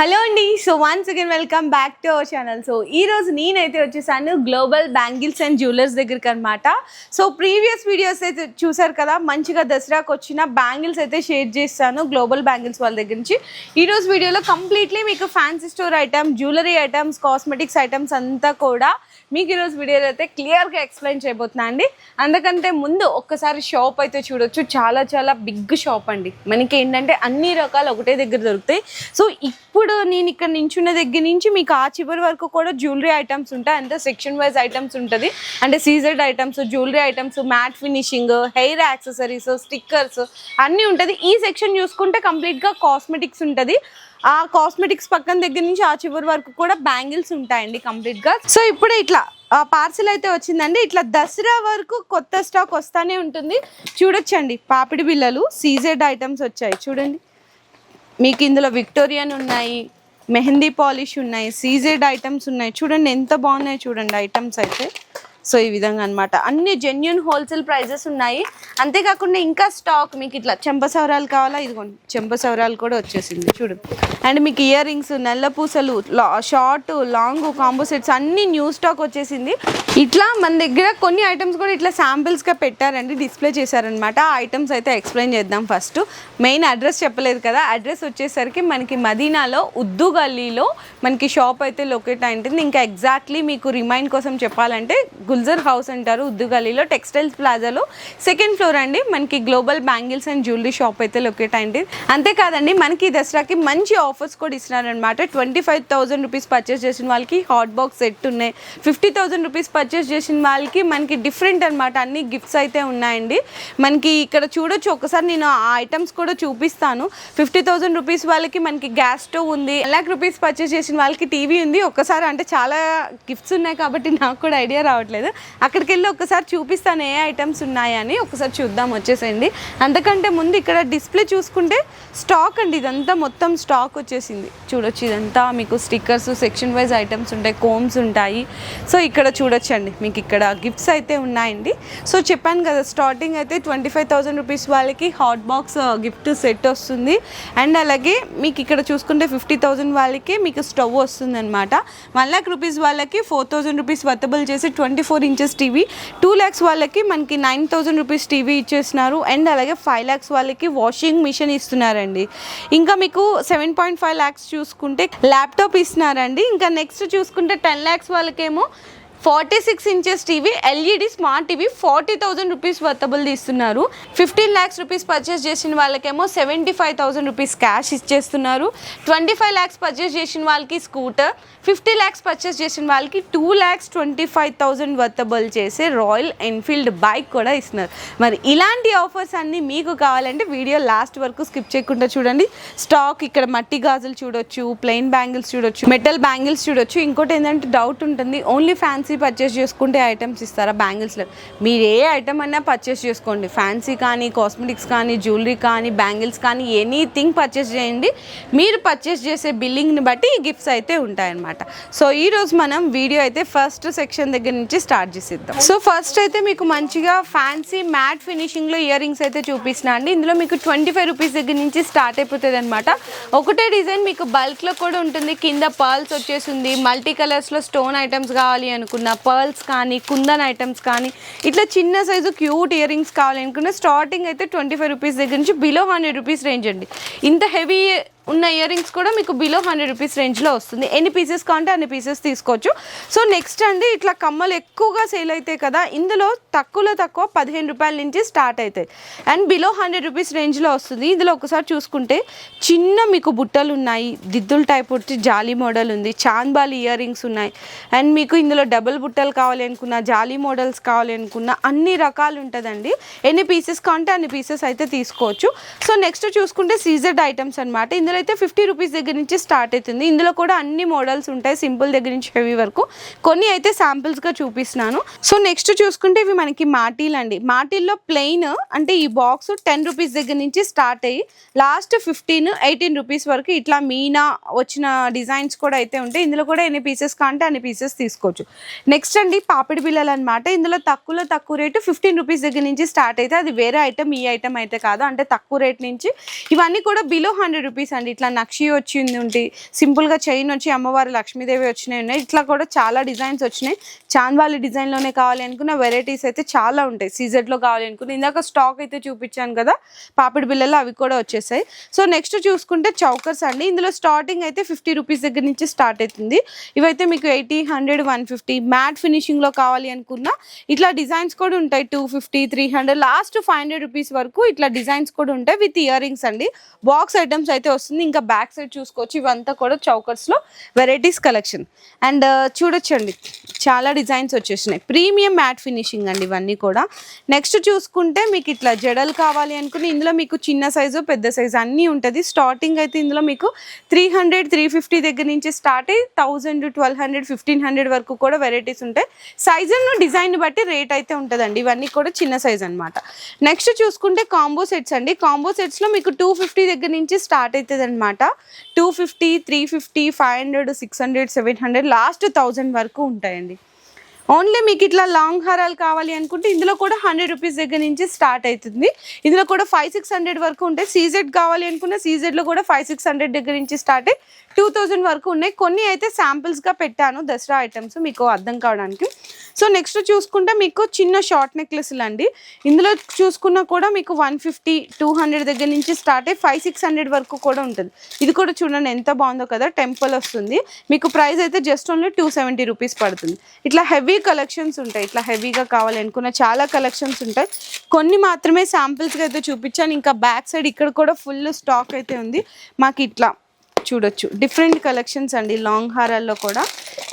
Hello అండి. So once again welcome back to our channel so ఈ రోజు నేనైతే వచ్చేసాను గ్లోబల్ బ్యాంగిల్స్ అండ్ జ్యువెలర్స్ దగ్గరికి అనమాట సో ప్రీవియస్ వీడియోస్ అయితే చూసారు కదా మంచిగా దసరాకు వచ్చిన బ్యాంగిల్స్ అయితే షేర్ చేస్తాను గ్లోబల్ బ్యాంగిల్స్ వాళ్ళ దగ్గర నుంచి. ఈ వీడియోలో కంప్లీట్లీ మీకు fancy store item jewellery items cosmetics items అంతా కూడా మీకు ఈరోజు వీడియోలో అయితే క్లియర్గా ఎక్స్ప్లెయిన్ చేయబోతున్నా అండి. అందుకంటే ముందు ఒక్కసారి షాప్ అయితే చూడొచ్చు. చాలా చాలా బిగ్ షాప్ అండి. మనకి ఏంటంటే అన్ని రకాలు ఒకటే దగ్గర దొరుకుతాయి. సో ఇప్పుడు నేను ఇక్కడ నించున్న దగ్గర నుంచి మీకు ఆ చివరి వరకు కూడా జ్యువెలరీ ఐటమ్స్ ఉంటాయి. అంత సెక్షన్ వైజ్ ఐటమ్స్ ఉంటుంది. అంటే సీజర్డ్ items jewellery items matte finishing hair accessories stickers అన్నీ ఉంటుంది. ఈ సెక్షన్ చూసుకుంటే కంప్లీట్గా కాస్మెటిక్స్ ఉంటుంది. ఆ కాస్మెటిక్స్ పక్కన దగ్గర నుంచి ఆ చివరి వరకు కూడా బ్యాంగిల్స్ ఉంటాయండి కంప్లీట్గా. సో ఇప్పుడు ఇట్లా ఆ పార్సిల్ అయితే వచ్చిందండి. ఇట్లా దసరా వరకు కొత్త స్టాక్ వస్తానే ఉంటుంది. చూడొచ్చండి పాపిడి బిళ్ళలు సీజెడ్ ఐటమ్స్ వచ్చాయి. చూడండి. మీకు ఇందులో విక్టోరియన్ ఉన్నాయి మెహందీ పాలిష్ ఉన్నాయి సీజెడ్ ఐటమ్స్ ఉన్నాయి. చూడండి ఎంత బాగున్నాయి చూడండి ఐటమ్స్ అయితే. సో ఈ విధంగా అనమాట అన్ని జెన్యున్ హోల్సేల్ ప్రైజెస్ ఉన్నాయి. అంతేకాకుండా ఇంకా స్టాక్ మీకు ఇట్లా చెంప సవరాలు కావాలా? ఇదిగోండి చెంప సవరాలు కూడా వచ్చేసింది. చూడు. అండ్ మీకు ఇయర్ రింగ్స్ నల్ల పూసలు షార్ట్ లాంగ్ కాంబో సెట్స్ అన్ని న్యూ స్టాక్ వచ్చేసింది. ఇట్లా మన దగ్గర కొన్ని ఐటమ్స్ కూడా ఇట్లా శాంపిల్స్గా పెట్టారండి డిస్ప్లే చేశారనమాట ఆ ఐటమ్స్ అయితే ఎక్స్ప్లెయిన్ చేద్దాం ఫస్ట్ మెయిన్ అడ్రస్ చెప్పలేదు కదా. అడ్రస్ వచ్చేసరికి మనకి మదీనాలో ఉద్దు గల్లీలో మనకి షాప్ అయితే లొకేట్ అయింటుంది. ఇంకా ఎగ్జాక్ట్లీ మీకు రిమైండ్ కోసం చెప్పాలంటే గుల్జర్ హౌస్ అంటారు ఉద్దు టెక్స్టైల్స్ ప్లాజాలో. సెకండ్ ఫ్లోర్ అండి మనకి global bangles and jewellery shop అయితే లొకేట్ అయింది అంతేకాదండి మనకి దసరాకి మంచి ఆఫర్స్ కూడా ఇస్తున్నారనమాట twenty five thousand rupees purchase చేసిన వాళ్ళకి హాట్ బాక్స్ సెట్ ఉన్నాయి. ఫిఫ్టీ థౌసండ్ రూపీస్ పర్చేస్ చేసిన వాళ్ళకి మనకి డిఫరెంట్ అనమాట అన్ని గిఫ్ట్స్ అయితే ఉన్నాయండి. మనకి ఇక్కడ చూడొచ్చు ఒకసారి నేను ఆ ఐటమ్స్ కూడా చూపిస్తాను. ఫిఫ్టీ థౌసండ్ రూపీస్ వాళ్ళకి మనకి గ్యాస్ స్టవ్ ఉంది. లాక్ రూపీస్ పర్చేస్ చేసిన వాళ్ళకి టీవీ ఉంది. ఒక్కసారి అంటే చాలా గిఫ్ట్స్ ఉన్నాయి కాబట్టి నాకు కూడా ఐడియా రావట్లేదు. అక్కడికి వెళ్ళి ఒకసారి చూపిస్తాను ఏ ఐటమ్స్ ఉన్నాయని ఒకసారి చూద్దాం వచ్చేసేయండి. అంతకంటే ముందు ఇక్కడ డిస్ప్లే చూసుకుంటే స్టాక్ అండి ఇదంతా మొత్తం స్టాక్ వచ్చేసింది. చూడొచ్చు ఇదంతా మీకు స్టిక్కర్స్ సెక్షన్ వైజ్ ఐటమ్స్ ఉంటాయి కోమ్స్ ఉంటాయి. సో ఇక్కడ చూడొచ్చండి మీకు ఇక్కడ గిఫ్ట్స్ అయితే ఉన్నాయండి. సో చెప్పాను కదా స్టార్టింగ్ అయితే ట్వంటీ ఫైవ్ థౌసండ్ రూపీస్ వాళ్ళకి హాట్ బాక్స్ గిఫ్ట్ సెట్ వస్తుంది. అండ్ అలాగే మీకు ఇక్కడ చూసుకుంటే ఫిఫ్టీ థౌసండ్ వాళ్ళకి మీకు స్టవ్ వస్తుంది అనమాట వన్ ల్యాక్ రూపీస్ వాళ్ళకి ఫోర్ థౌసండ్ రూపీస్ వర్తబుల్ చేసి twenty four inches TV two lakhs వాళ్ళకి మనకి నైన్ థౌసండ్ రూపీస్ టీవీ ఇచ్చేస్తున్నారు. అండ్ అలాగే ఫైవ్ ల్యాక్స్ వాళ్ళకి వాషింగ్ మిషన్ ఇస్తున్నారండి. ఇంకా మీకు సెవెన్ పాయింట్ ఫైవ్ ల్యాక్స్ చూసుకుంటే ల్యాప్టాప్ ఇస్తున్నారండి. ఇంకా నెక్స్ట్ చూసుకుంటే టెన్ ల్యాక్స్ వాళ్ళకేమో forty six inches TV LED smart TV forty thousand rupees worthable తీస్తున్నారు. ఫిఫ్టీన్ ల్యాక్స్ రూపీస్ పర్చేస్ చేసిన వాళ్ళకేమో seventy five thousand rupees cash ఇచ్చేస్తున్నారు. ట్వంటీ ఫైవ్ ల్యాక్స్ పర్చేస్ చేసిన వాళ్ళకి స్కూటర్ ఫిఫ్టీ ల్యాక్స్ పర్చేస్ చేసిన వాళ్ళకి two lakhs twenty five thousand worthable చేసే Royal Enfield bike కూడా ఇస్తున్నారు. మరి ఇలాంటి ఆఫర్స్ అన్నీ మీకు కావాలంటే వీడియో లాస్ట్ వరకు స్కిప్ చేయకుండా చూడండి. స్టాక్ ఇక్కడ మట్టి గాజులు చూడొచ్చు ప్లెయిన్ బ్యాంగిల్స్ చూడొచ్చు మెటల్ బ్యాంగిల్స్ చూడొచ్చు. ఇంకోటి ఏంటంటే డౌట్ ఉంటుంది ఓన్లీ ఫ్యాన్సీ పర్చేస్ చేసుకుంటే ఐటమ్స్ ఇస్తారా బ్యాంగిల్స్లో మీరు ఏ ఐటమ్ అయినా పర్చేస్ చేసుకోండి. ఫ్యాన్సీ కానీ కాస్మెటిక్స్ కానీ జ్యువెలరీ కానీ బ్యాంగిల్స్ కానీ ఎనీథింగ్ పర్చేస్ చేయండి. మీరు పర్చేస్ చేసే బిల్లింగ్ని బట్టి ఈ గిఫ్ట్స్ అయితే ఉంటాయన్నమాట. సో ఈ రోజు మనం వీడియో అయితే ఫస్ట్ సెక్షన్ దగ్గర నుంచి స్టార్ట్ చేసిద్దాం. సో ఫస్ట్ అయితే మీకు మంచిగా ఫ్యాన్సీ మ్యాట్ ఫినిషింగ్లో ఇయర్ రింగ్స్ అయితే చూపిస్తున్నా అండి. ఇందులో మీకు ట్వంటీ ఫైవ్ రూపీస్ దగ్గర నుంచి స్టార్ట్ అయిపోతుంది అనమాట ఒకటే డిజైన్ మీకు బల్క్లో కూడా ఉంటుంది. కింద పర్ల్స్ వచ్చేసింది మల్టీ కలర్స్లో స్టోన్ ఐటమ్స్ కావాలి అనుకున్న పర్ల్స్ కానీ కుందన్ ఐటమ్స్ కానీ ఇట్లా చిన్న సైజు క్యూట్ ఇయర్ రింగ్స్ కావాలి అనుకున్న స్టార్టింగ్ అయితే ట్వంటీ ఫైవ్ రూపీస్ దగ్గర నుంచి బిలో హండ్రెడ్ రూపీస్ రేంజ్ అండి. ఇంత హెవీ ఉన్న ఇయర్ రింగ్స్ కూడా మీకు బిలో హండ్రెడ్ రూపీస్ రేంజ్లో వస్తుంది. ఎన్ని పీసెస్ కావాలంటే అన్ని పీసెస్ తీసుకోవచ్చు. సో నెక్స్ట్ అండి ఇట్లా కమ్మలు ఎక్కువగా సేల్ అవుతాయి కదా ఇందులో తక్కువలో తక్కువ పదిహేను రూపాయల నుంచి స్టార్ట్ అవుతాయి. అండ్ బిలో హండ్రెడ్ రూపీస్ రేంజ్లో వస్తుంది. ఇందులో ఒకసారి చూసుకుంటే చిన్న మీకు బుట్టలు ఉన్నాయి దిద్దుల టైప్ వచ్చి జాలీ మోడల్ ఉంది చాంద్బాలి ఇయర్ రింగ్స్ ఉన్నాయి. అండ్ మీకు ఇందులో డబుల్ బుట్టలు కావాలి అనుకున్న జాలీ మోడల్స్ కావాలి అనుకున్న అన్ని రకాలు ఉంటుందండి. ఎన్ని పీసెస్ కావాలంటే అన్ని పీసెస్ అయితే తీసుకోవచ్చు. సో నెక్స్ట్ చూసుకుంటే సీజర్డ్ ఐటమ్స్ అనమాట ఇందులో అయితే ఫిఫ్టీ రూపీస్ దగ్గర నుంచి స్టార్ట్ అవుతుంది. ఇందులో కూడా అన్ని మోడల్స్ ఉంటాయి. సింపుల్ దగ్గర నుంచి హెవీ వరకు. కొన్ని అయితే శాంపిల్స్గా చూపిస్తున్నాను. సో నెక్స్ట్ చూసుకుంటే ఇవి మనకి మాటీలు అండి. మాటీల్లో ప్లెయిన్ అంటే ఈ బాక్స్ టెన్ రూపీస్ దగ్గర నుంచి స్టార్ట్ అయ్యి లాస్ట్ ఫిఫ్టీన్ ఎయిటీన్ రూపీస్ వరకు ఇట్లా మీనా వచ్చిన డిజైన్స్ కూడా అయితే ఉంటాయి. ఇందులో కూడా ఎన్ని పీసెస్ కాంటే అన్ని పీసెస్ తీసుకోవచ్చు. నెక్స్ట్ అండి పాపిడి బిల్లలు అనమాట ఇందులో తక్కువలో తక్కువ రేటు ఫిఫ్టీన్ రూపీస్ దగ్గర నుంచి స్టార్ట్ అయితే అది వేరే ఐటమ్ ఈ ఐటమ్ అయితే కాదు. అంటే తక్కువ రేట్ నుంచి ఇవన్నీ కూడా బిలో హండ్రెడ్ రూపీస్ అండి ఇట్లా నక్షి వచ్చింది ఉంటే సింపుల్గా చైన్ వచ్చి అమ్మవారి లక్ష్మీదేవి వచ్చినాయి ఉన్నాయి. ఇట్లా కూడా చాలా డిజైన్స్ వచ్చినాయి. చాన్వాలి డిజైన్లోనే కావాలి అనుకున్న వెరైటీస్ అయితే చాలా ఉంటాయి. సీజెడ్లో కావాలి అనుకున్న ఇందాక స్టాక్ అయితే చూపించాను కదా పాపిడి బిళ్ళలు అవి కూడా వచ్చేసాయి. సో నెక్స్ట్ చూసుకుంటే చౌకర్స్ అండి. ఇందులో స్టార్టింగ్ అయితే ఫిఫ్టీ రూపీస్ దగ్గర నుంచి స్టార్ట్ అవుతుంది. ఇవైతే మీకు eighty hundred one fifty matte ఫినిషింగ్లో కావాలి అనుకున్నా ఇట్లా డిజైన్స్ కూడా ఉంటాయి. Two fifty three hundred last five hundred rupees వరకు ఇట్లా డిజైన్స్ కూడా ఉంటాయి విత్ ఇయర్ రింగ్స్ అండి. బాక్స్ ఐటమ్స్ అయితే వస్తుంది ఇంకా బ్యాక్ సైడ్ చూసుకోవచ్చు. ఇవంతా కూడా చౌకర్స్లో వెరైటీస్ కలెక్షన్ అండ్ చూడొచ్చండి. చాలా డిజైన్స్ వచ్చేసినాయి. ప్రీమియం మ్యాట్ ఫినిషింగ్ అండి ఇవన్నీ కూడా. నెక్స్ట్ చూసుకుంటే మీకు ఇట్లా జడలు కావాలి అనుకుని ఇందులో మీకు చిన్న సైజు పెద్ద సైజు అన్నీ ఉంటుంది. స్టార్టింగ్ అయితే ఇందులో మీకు త్రీ హండ్రెడ్ త్రీ ఫిఫ్టీ దగ్గర నుంచి స్టార్ట్ అయ్యి thousand twelve hundred fifteen hundred వరకు కూడా వెరైటీస్ ఉంటాయి. సైజును డిజైన్ బట్టి రేట్ అయితే ఉంటుందండి. ఇవన్నీ కూడా చిన్న సైజ్ అనమాట నెక్స్ట్ చూసుకుంటే కాంబో సెట్స్ అండి. కాంబో సెట్స్లో మీకు టూ ఫిఫ్టీ దగ్గర నుంచి స్టార్ట్ అవుతుంది. అనమాట two fifty three fifty five hundred six hundred seven hundred last thousand వరకు ఉంటాయండి. ఓన్లీ మీకు ఇట్లా లాంగ్ హారాలు కావాలి అనుకుంటే ఇందులో కూడా హండ్రెడ్ రూపీస్ దగ్గర నుంచి స్టార్ట్ అవుతుంది ఇందులో కూడా ఫైవ్ సిక్స్ హండ్రెడ్ వరకు ఉంటాయి సీజెడ్ కావాలి అనుకున్న సీజెడ్లో కూడా ఫైవ్ సిక్స్ హండ్రెడ్ దగ్గర నుంచి స్టార్ట్ అయ్యి టూ థౌజండ్ వరకు ఉన్నాయి. కొన్ని అయితే శాంపిల్స్గా పెట్టాను. దసరా ఐటమ్స్ మీకు అర్థం కావడానికి. సో నెక్స్ట్ చూసుకుంటే మీకు చిన్న షార్ట్ నెక్లెస్లు అండి. ఇందులో చూసుకున్నా కూడా మీకు వన్ ఫిఫ్టీ టూ హండ్రెడ్ దగ్గర నుంచి స్టార్ట్ అయ్యి ఫైవ్ సిక్స్ హండ్రెడ్ వరకు కూడా ఉంటుంది. ఇది కూడా చూడండి ఎంత బాగుందో కదా టెంపుల్ వస్తుంది. మీకు ప్రైస్ అయితే just only two seventy rupees పడుతుంది. ఇట్లా హెవీ కలెక్షన్స్ ఉంటాయి. ఇట్లా హెవీగా కావాలనుకున్న చాలా కలెక్షన్స్ ఉంటాయి. కొన్ని మాత్రమే శాంపిల్స్గా అయితే చూపించాను. ఇంకా బ్యాక్ సైడ్ ఇక్కడ కూడా ఫుల్ స్టాక్ అయితే ఉంది. మాకు ఇట్లా చూడొచ్చు. డిఫరెంట్ కలెక్షన్స్ అండి. లాంగ్ హారాల్లో కూడా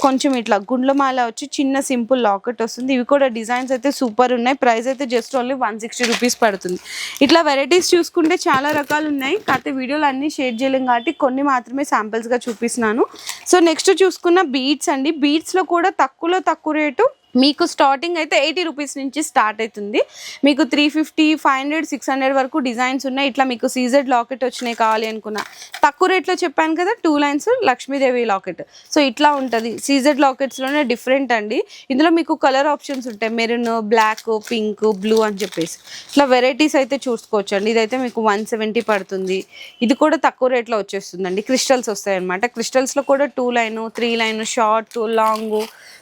కొంచెం ఇట్లా గుండ్లమాల వచ్చి చిన్న సింపుల్ లాకెట్ వస్తుంది. ఇవి కూడా డిజైన్స్ అయితే సూపర్ ఉన్నాయి. ప్రైస్ అయితే just only one sixty rupees పడుతుంది. ఇట్లా వెరైటీస్ చూసుకుంటే చాలా రకాలు ఉన్నాయి. కాకపోతే వీడియోలు అన్నీ షేర్ చేయలేం కాబట్టి కొన్ని మాత్రమే శాంపిల్స్గా చూపిస్తున్నాను. సో నెక్స్ట్ చూసుకున్న బీట్స్ అండి. బీట్స్లో కూడా తక్కువలో తక్కువ రేటు మీకు స్టార్టింగ్ అయితే ఎయిటీ రూపీస్ నుంచి స్టార్ట్ అవుతుంది. మీకు three fifty five hundred six hundred వరకు డిజైన్స్ ఉన్నాయి. ఇట్లా మీకు సీజెడ్ లాకెట్ వచ్చినాయి కావాలి అనుకున్నా. తక్కువ రేట్లో చెప్పాను కదా two lines Lakshmidevi locket so ఇట్లా ఉంటుంది. సీజెడ్ లాకెట్స్లోనే డిఫరెంట్ అండి. ఇందులో మీకు కలర్ ఆప్షన్స్ ఉంటాయి. మెరూన్ బ్లాక్ పింక్ బ్లూ అని చెప్పేసి. ఇట్లా వెరైటీస్ అయితే చూసుకోవచ్చు అండి ఇదైతే మీకు వన్ సెవెంటీ పడుతుంది. ఇది కూడా తక్కువ రేట్లో వచ్చేస్తుందండి. క్రిస్టల్స్ వస్తాయి అనమాట క్రిస్టల్స్లో కూడా two line three line short long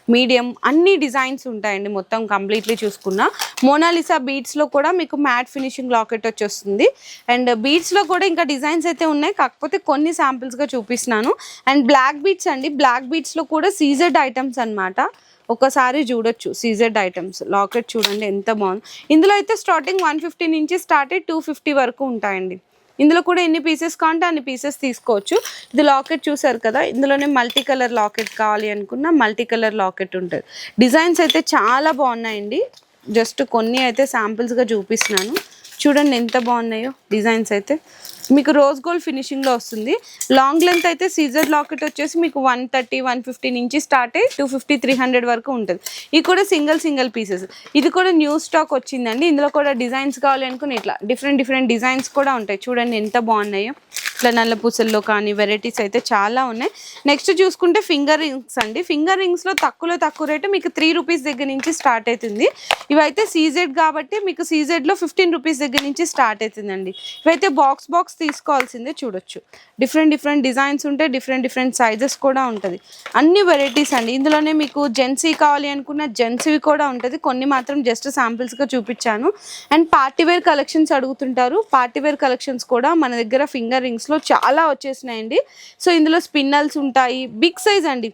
medium అన్ని డిజైన్స్ ఉంటాయండి మొత్తం కంప్లీట్లీ చూసుకున్న. మోనాలిసా బీడ్స్లో కూడా మీకు మ్యాట్ ఫినిషింగ్ లాకెట్ వచ్చేస్తుంది. అండ్ బీడ్స్లో కూడా ఇంకా డిజైన్స్ అయితే ఉన్నాయి. కాకపోతే కొన్ని శాంపిల్స్గా చూపిస్తున్నాను. అండ్ బ్లాక్ బీడ్స్ అండి. బ్లాక్ బీడ్స్లో కూడా సీజర్డ్ ఐటమ్స్ అన్నమాట. ఒకసారి చూడొచ్చు సీజెడ్ ఐటమ్స్. లాకెట్ చూడండి ఎంత బాగుంది. ఇందులో అయితే స్టార్టింగ్ వన్ ఫిఫ్టీ నుంచి స్టార్ట్ టూ ఫిఫ్టీ వరకు ఉంటాయండి. ఇందులో కూడా ఎన్ని పీసెస్ కావాలంటే అన్ని పీసెస్ తీసుకోవచ్చు. ఇది లాకెట్ చూసారు కదా ఇందులోనే మల్టీ కలర్ లాకెట్ కావాలి అనుకున్న మల్టీ కలర్ లాకెట్ ఉంటుంది. డిజైన్స్ అయితే చాలా బాగున్నాయండి. జస్ట్ కొన్ని అయితే శాంపిల్స్గా చూపిస్తున్నాను. చూడండి ఎంత బాగున్నాయో డిజైన్స్ అయితే. మీకు రోజ్ గోల్డ్ ఫినిషింగ్లో వస్తుంది. లాంగ్ లెంత్ అయితే సీజర్ లాకెట్ వచ్చేసి మీకు వన్ థర్టీ వన్ ఫిఫ్టీ నుంచి స్టార్ట్ అయ్యి టూ ఫిఫ్టీ త్రీ హండ్రెడ్ వరకు ఉంటుంది. ఇది కూడా సింగిల్ సింగిల్ పీసెస్ ఇది కూడా న్యూ స్టాక్ వచ్చిందండి. ఇందులో కూడా డిజైన్స్ కావాలి అనుకుని ఇట్లా డిఫరెంట్ డిఫరెంట్ డిజైన్స్ కూడా ఉంటాయి. చూడండి ఎంత బాగున్నాయో. ఇట్లా నల్ల పూసల్లో కానీ వెరైటీస్ అయితే చాలా ఉన్నాయి. నెక్స్ట్ చూసుకుంటే ఫింగర్ రింగ్స్ అండి. ఫింగర్ రింగ్స్లో తక్కువలో తక్కువ రేటు మీకు త్రీ రూపీస్ దగ్గర నుంచి స్టార్ట్ అవుతుంది. ఇవైతే సీజెడ్ కాబట్టి మీకు సీజెడ్లో ఫిఫ్టీన్ రూపీస్ దగ్గర నుంచి స్టార్ట్ అవుతుందండి. ఇవైతే బాక్స్ బాక్స్ తీసుకోవాల్సిందే చూడొచ్చు. డిఫరెంట్ డిఫరెంట్ డిజైన్స్ ఉంటాయి. డిఫరెంట్ డిఫరెంట్ సైజెస్ కూడా ఉంటుంది. అన్ని వెరైటీస్ అండి. ఇందులోనే మీకు జెన్సీ కావాలి అనుకున్న జెంట్స్వి కూడా ఉంటుంది. కొన్ని మాత్రం జస్ట్ శాంపిల్స్గా చూపించాను. అండ్ పార్టీ వేర్ కలెక్షన్స్ అడుగుతుంటారు. పార్టీ వేర్ కలెక్షన్స్ కూడా మన దగ్గర ఫింగర్ రింగ్స్ రింగ్స్లో చాలా వచ్చేసినాయండి. సో ఇందులో స్పిన్నల్స్ ఉంటాయి. బిగ్ సైజ్ అండి.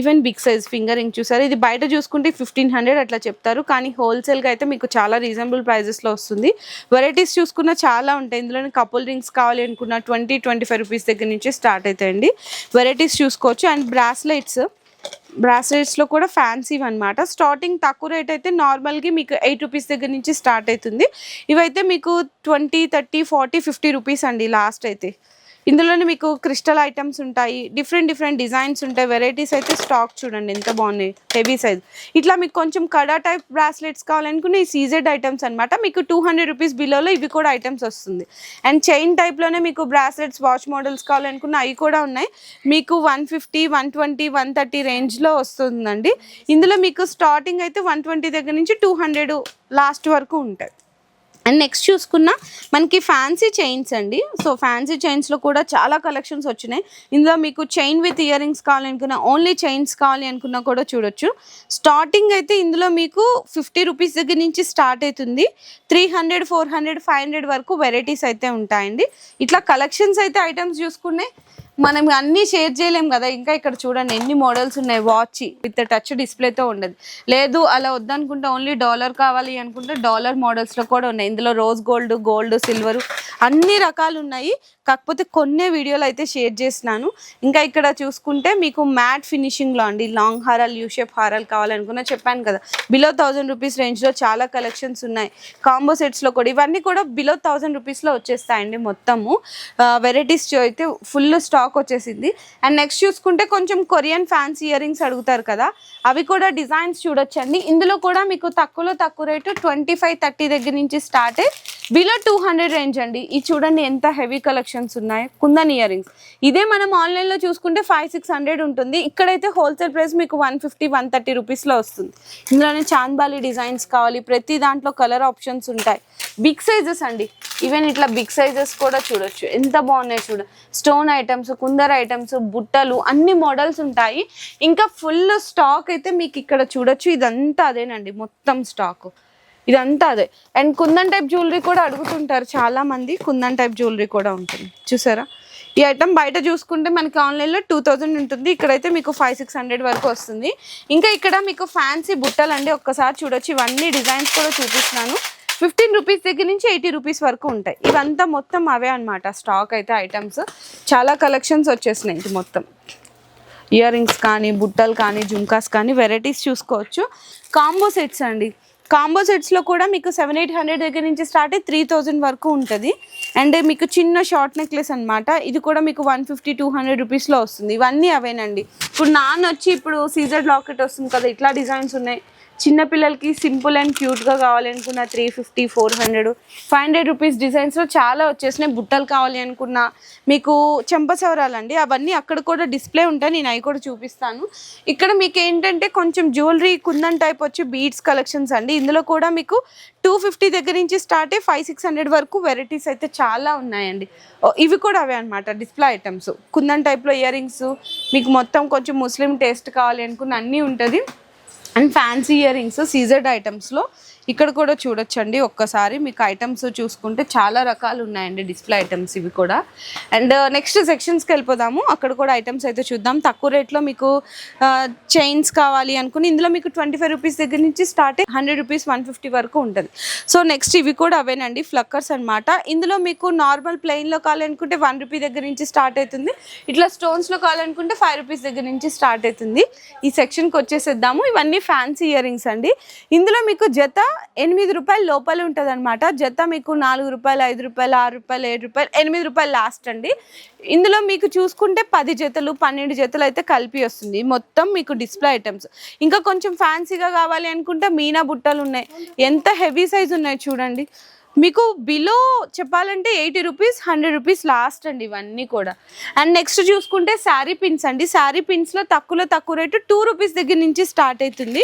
Even big size finger ring చూసారు. ఇది బయట చూసుకుంటే ఫిఫ్టీన్ హండ్రెడ్ అట్లా చెప్తారు. కానీ హోల్సేల్గా అయితే మీకు చాలా రీజనబుల్ ప్రైజెస్లో వస్తుంది. వెరైటీస్ చూసుకున్న చాలా ఉంటాయి. ఇందులోనే కపుల్ రింగ్స్ కావాలి అనుకున్న ట్వంటీ ట్వంటీ ఫైవ్ రూపీస్ దగ్గర నుంచి స్టార్ట్ అవుతాయండి. వెరైటీస్ చూసుకోవచ్చు. అండ్ బ్రాస్లెట్స్ బ్రాస్లెట్స్లో కూడా ఫ్యాన్సీ అనమాట స్టార్టింగ్ తక్కువ రేట్ అయితే నార్మల్గా మీకు ఎయిట్ రూపీస్ దగ్గర నుంచి స్టార్ట్ అవుతుంది ఇవైతే మీకు twenty thirty forty fifty rupees అండి లాస్ట్ అయితే. ఇందులోనే మీకు క్రిస్టల్ ఐటమ్స్ ఉంటాయి డిఫరెంట్ డిఫరెంట్ డిజైన్స్ ఉంటాయి వెరైటీస్ అయితే స్టాక్ చూడండి ఎంత బాగున్నాయి హెవీ సైజ్. ఇట్లా మీకు కొంచెం కడా టైప్ బ్రాస్లెట్స్ కావాలనుకున్న ఈ సీజెడ్ ఐటమ్స్ అనమాట మీకు టూ హండ్రెడ్ రూపీస్ బిలోలో ఇవి కూడా ఐటమ్స్ వస్తుంది. అండ్ చైన్ టైప్లోనే మీకు బ్రాస్లెట్స్ వాచ్ మోడల్స్ కావాలనుకున్న అవి కూడా ఉన్నాయి. మీకు one fifty one twenty one thirty రేంజ్లో వస్తుందండి. ఇందులో మీకు స్టార్టింగ్ అయితే వన్ ట్వంటీ దగ్గర నుంచి టూ హండ్రెడ్ లాస్ట్ వరకు ఉంటాయి. అండ్ నెక్స్ట్ చూసుకున్న మనకి ఫ్యాన్సీ చైన్స్ అండి. సో ఫ్యాన్సీ చైన్స్లో కూడా చాలా కలెక్షన్స్ వచ్చినాయి. ఇందులో మీకు చైన్ విత్ ఇయర్ రింగ్స్ కావాలి అనుకున్నా ఓన్లీ చైన్స్ కావాలి అనుకున్నా కూడా చూడొచ్చు. స్టార్టింగ్ అయితే ఇందులో మీకు ఫిఫ్టీ రూపీస్ దగ్గర నుంచి స్టార్ట్ అవుతుంది. Three hundred four hundred five hundred వరకు వెరైటీస్ అయితే ఉంటాయండి. ఇట్లా కలెక్షన్స్ అయితే ఐటమ్స్ చూసుకునే మనం అన్ని షేర్ చేయలేం కదా. ఇంకా ఇక్కడ చూడండి ఎన్ని మోడల్స్ ఉన్నాయి. వాచ్ విత్ టచ్ డిస్ప్లేతో ఉండదు. లేదు అలా వద్దనుకుంటే ఓన్లీ డాలర్ కావాలి అనుకుంటే డాలర్ మోడల్స్లో కూడా ఉన్నాయి. ఇందులో రోజ్ గోల్డ్ గోల్డ్ సిల్వర్ అన్ని రకాలు ఉన్నాయి. కాకపోతే కొన్ని వీడియోలు అయితే షేర్ చేసినాను ఇంకా ఇక్కడ చూసుకుంటే మీకు మ్యాట్ ఫినిషింగ్లో అండి లాంగ్ హారాలు యూ షేప్ హారాలు కావాలనుకున్నా చెప్పాను కదా. బిలో థౌజండ్ రూపీస్ రేంజ్లో చాలా కలెక్షన్స్ ఉన్నాయి. కాంబో సెట్స్లో కూడా ఇవన్నీ కూడా బిలో థౌజండ్ రూపీస్లో వచ్చేస్తాయండి మొత్తము. Uh, వెరైటీస్ అయితే ఫుల్ స్టాక్ వచ్చేసింది. అండ్ నెక్స్ట్ చూసుకుంటే కొంచెం కొరియన్ ఫ్యాన్స్ ఇయర్ రింగ్స్ అడుగుతారు కదా అవి కూడా డిజైన్స్ చూడొచ్చండి. ఇందులో కూడా మీకు తక్కువలో తక్కువ రేటు ట్వంటీ ఫైవ్ థర్టీ దగ్గర నుంచి స్టార్ట్ అయ్యి బిలో టూ హండ్రెడ్ రేంజ్ అండి. ఇది చూడండి ఎంత హెవీ కలెక్షన్స్ ఉన్నాయి. కుందన్ ఇయర్ రింగ్స్ ఇదే మనం ఆన్లైన్లో చూసుకుంటే ఫైవ్ సిక్స్ హండ్రెడ్ ఉంటుంది. ఇక్కడైతే హోల్సేల్ ప్రైస్ మీకు వన్ ఫిఫ్టీ వన్ థర్టీ రూపీస్లో వస్తుంది. ఇందులోనే చాంద్బాలి డిజైన్స్ కావాలి. ప్రతి దాంట్లో కలర్ ఆప్షన్స్ ఉంటాయి. బిగ్ సైజెస్ అండి. ఈవెన్ ఇట్లా బిగ్ సైజెస్ కూడా చూడొచ్చు. ఎంత బాగున్నాయి చూడ. స్టోన్ ఐటమ్స్ కుందర్ ఐటమ్స్ బుట్టలు అన్ని మోడల్స్ ఉంటాయి. ఇంకా ఫుల్ స్టాక్ అయితే మీకు ఇక్కడ చూడొచ్చు. ఇదంతా అదేనండి. మొత్తం స్టాక్ ఇదంతా అదే. అండ్ కుందన్ టైప్ జ్యువెలరీ కూడా అడుగుతుంటారు చాలా మంది కుందన్ టైప్ జ్యువెలరీ కూడా ఉంటుంది. చూసారా? ఈ ఐటమ్ బయట చూసుకుంటే మనకి ఆన్లైన్లో టూ థౌజండ్ ఉంటుంది. ఇక్కడైతే మీకు ఫైవ్ సిక్స్ హండ్రెడ్ వరకు వస్తుంది. ఇంకా ఇక్కడ మీకు ఫ్యాన్సీ బుట్టలు అండి. ఒక్కసారి చూడొచ్చు. ఇవన్నీ డిజైన్స్ కూడా చూపిస్తున్నాను. ఫిఫ్టీన్ రూపీస్ దగ్గర నుంచి ఎయిటీ రూపీస్ వరకు ఉంటాయి. ఇవంతా మొత్తం అవే అనమాట స్టాక్ అయితే ఐటమ్స్. చాలా కలెక్షన్స్ వచ్చేసినాయి ఇది మొత్తం. ఇయర్ రింగ్స్ కానీ బుట్టలు కానీ జుంకాస్ కానీ వెరైటీస్ చూసుకోవచ్చు. కాంబో సెట్స్ అండి. కాంబో సెట్స్లో కూడా మీకు సెవెన్ ఎయిట్ హండ్రెడ్ దగ్గర నుంచి స్టార్ట్ అయ్యి త్రీ థౌజండ్ వరకు ఉంటుంది. అండ్ మీకు చిన్న షార్ట్ నెక్లెస్ అనమాట ఇది కూడా మీకు వన్ ఫిఫ్టీ టూ హండ్రెడ్ రూపీస్లో వస్తుంది. ఇవన్నీ అవేనండి ఇప్పుడు నాన్న వచ్చి ఇప్పుడు సీజర్ లాకెట్ వస్తుంది కదా ఇట్లా డిజైన్స్ ఉన్నాయి. చిన్నపిల్లలకి సింపుల్ అండ్ క్యూట్గా కావాలనుకున్న three fifty four hundred. Five hundred rupees డిజైన్స్లో చాలా వచ్చేసినాయి. బుట్టలు కావాలి అనుకున్న. మీకు చెంపసవరాలండి అవన్నీ అక్కడ కూడా డిస్ప్లే ఉంటాయి. నేను అవి కూడా చూపిస్తాను. ఇక్కడ మీకు ఏంటంటే కొంచెం జ్యువెలరీ కుందన్ టైప్ వచ్చి బీడ్స్ కలెక్షన్స్ అండి. ఇందులో కూడా మీకు టూ ఫిఫ్టీ దగ్గర నుంచి స్టార్ట్ అయ్యి ఫైవ్ సిక్స్ హండ్రెడ్ వరకు వెరైటీస్ అయితే చాలా ఉన్నాయండి. ఇవి కూడా అవే అనమాట డిస్ప్లే ఐటమ్స్. కుందన్ టైప్లో ఇయర్ రింగ్స్. మీకు మొత్తం కొంచెం ముస్లిం టేస్ట్ కావాలి అనుకున్న అన్నీ ఉంటుంది. అండ్ ఫ్యాన్సీ ఇయర్ రింగ్స్ సీజర్డ్ ఐటమ్స్లో ఇక్కడ కూడా చూడొచ్చండి. ఒక్కసారి మీకు ఐటమ్స్ చూసుకుంటే చాలా రకాలు ఉన్నాయండి డిస్ప్లే ఐటమ్స్ ఇవి కూడా. అండ్ నెక్స్ట్ సెక్షన్స్కి వెళ్ళిపోదాము. అక్కడ కూడా ఐటమ్స్ అయితే చూద్దాం. తక్కువ రేట్లో మీకు uh, చైన్స్ కావాలి అనుకుని ఇందులో మీకు ట్వంటీ ఫైవ్ రూపీస్ దగ్గర నుంచి start hundred rupees one fifty వరకు ఉంటుంది. సో నెక్స్ట్ ఇవి కూడా అవేనండి. ఫ్లక్కర్స్ అన్నమాట. ఇందులో మీకు నార్మల్ ప్లెయిన్లో కావాలనుకుంటే వన్ రూపీ దగ్గర నుంచి స్టార్ట్ అవుతుంది. ఇట్లా స్టోన్స్లో కావాలనుకుంటే ఫైవ్ రూపీస్ దగ్గర నుంచి స్టార్ట్ అవుతుంది. ఈ సెక్షన్కి వచ్చేసేద్దాము. ఇవన్నీ ఫ్యాన్సీ ఇయర్ రింగ్స్ అండి. ఇందులో మీకు జత ఎనిమిది రూపాయలు లోపల ఉంటుంది అనమాట జత మీకు నాలుగు రూపాయలు ఐదు రూపాయలు ఆరు రూపాయలు ఏడు రూపాయలు ఎనిమిది రూపాయలు లాస్ట్ అండి. ఇందులో మీకు చూసుకుంటే పది జతలు పన్నెండు జతలు అయితే కలిపి వస్తుంది. మొత్తం మీకు డిస్ప్లే ఐటమ్స్ ఇంకా కొంచెం ఫ్యాన్సీగా కావాలి అనుకుంటే మీనా బుట్టలు ఉన్నాయి. ఎంత హెవీ సైజ్ ఉన్నాయి చూడండి. మీకు బిలో చెప్పాలంటే eighty rupees hundred rupees last అండి ఇవన్నీ కూడా. అండ్ నెక్స్ట్ చూసుకుంటే శారీ పిన్స్ అండి. శారీ పిన్స్లో తక్కువలో తక్కువ రేటు టూ రూపీస్ దగ్గర నుంచి స్టార్ట్ అవుతుంది.